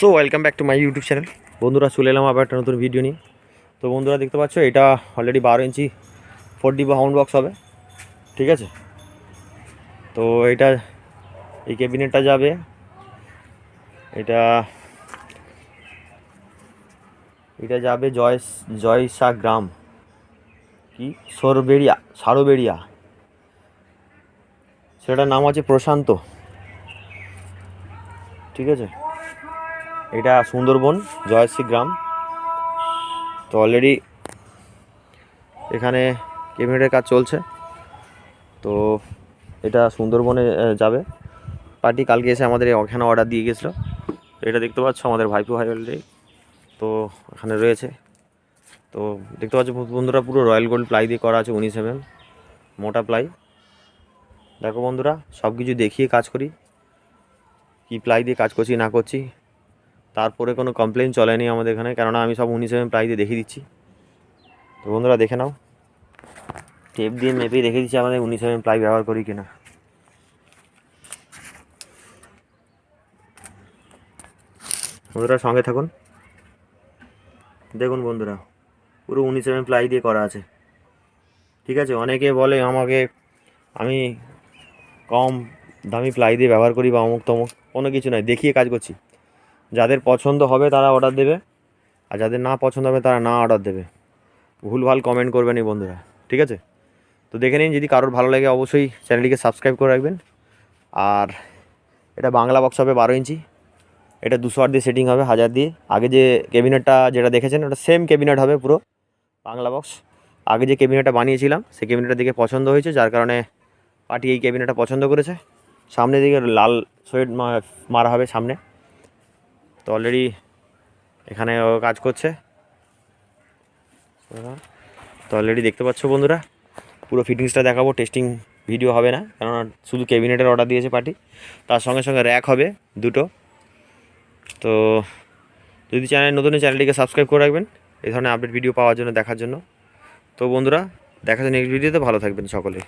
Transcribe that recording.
So welcome back to my YouTube channel বন্ধুরা, চলে এলাম আবার একটা নতুন ভিডিও নিয়ে। তো বন্ধুরা, দেখতে পাচ্ছ, এটা অলরেডি বারো inch four D sound box হবে। ঠিক আছে? তো এটা এই ক্যাবিনেটটা যাবে। এটা এটা যাবে জয়, জয়সা গ্রাম। কি? সরবেড়িয়া, সারোবেড়িয়া। সেটার নাম আছে প্রশান্ত। ঠিক আছে? এটা সুন্দরবন জয়শ্রী গ্রাম তো অলরেডি এখানে ক্যাবিনেটের কাজ চলছে। তো এটা সুন্দরবনে যাবে। পার্টি কালকে এসে আমাদের ওখানে অর্ডার দিয়ে গেছিল। এটা দেখতে পাচ্ছ আমাদের ভাইপো ভাই অলরেডি তো এখানে রয়েছে। তো দেখতে পাচ্ছ বন্ধুরা পুরো রয়্যাল গোল্ড প্লাই দিয়ে করা আছে উনিশ এম মোটা প্লাই দেখো বন্ধুরা সব কিছু দেখিয়ে কাজ করি। কী প্লাই দিয়ে কাজ করছি, না করছি। তারপরে কোনো কমপ্লেন চলেনি আমাদের এখানে, কেননা আমি সব উনিশ এম দিয়ে দেখিয়ে দিচ্ছি। তো বন্ধুরা, দেখে নাও। টেপ দিয়ে মেপে দেখে দিচ্ছি আমাদের উনিশ এম প্লাই ব্যবহার করি কিনা। বন্ধুরা, সঙ্গে থাকুন। দেখুন বন্ধুরা, পুরো উনিশ এম প্লাই দিয়ে করা আছে। ঠিক আছে? অনেকে বলে আমাকে, আমি কম দামি প্লাই দিয়ে ব্যবহার করি বা অমুক তমুক কোনো কিছু নয়। দেখিয়ে কাজ করছি। যাদের পছন্দ হবে তারা অর্ডার দেবে, আর যাদের না পছন্দ হবে তারা না অর্ডার দেবে। ভুলভাল কমেন্ট করবেন এই বন্ধুরা, ঠিক আছে? তো দেখে নিন, যদি কারোর ভালো লাগে অবশ্যই চ্যানেলটিকে সাবস্ক্রাইব করে রাখবেন। আর এটা বাংলা বক্স হবে বারো ইঞ্চি, এটা দুশো আট দিয়ে সেটিং হবে হাজার দিয়ে। আগে যে ক্যাবিনেটটা যেটা দেখেছেন, ওটা সেম ক্যাবিনেট হবে পুরো বাংলা বক্স আগে যে ক্যাবিনেটটা বানিয়েছিলাম, সেই ক্যাবিনেটটা দেখে পছন্দ হয়েছে, যার কারণে পার্টি এই ক্যাবিনেটটা পছন্দ করেছে। সামনে দিকে লাল সোয়েড মারা হবে সামনে। তো অলরেডি এখানে কাজ করছে। তো অলরেডি দেখতে পাচ্ছ বন্ধুরা, পুরো ফিটিংসটা দেখাবো টেস্টিং ভিডিও হবে না, কেননা শুধু ক্যাবিনেটের অর্ডার দিয়েছে পার্টি, তার সঙ্গে সঙ্গে র্যাক হবে দুটো। তো যদি চ্যানেল নতুন চ্যানেলটিকে সাবস্ক্রাইব করে রাখবেন, এই ধরনের আপডেট ভিডিও পাওয়ার জন্য, দেখার জন্য। তো বন্ধুরা, দেখা যায় নেক্সট ভিডিওতে ভালো থাকবেন সকলে।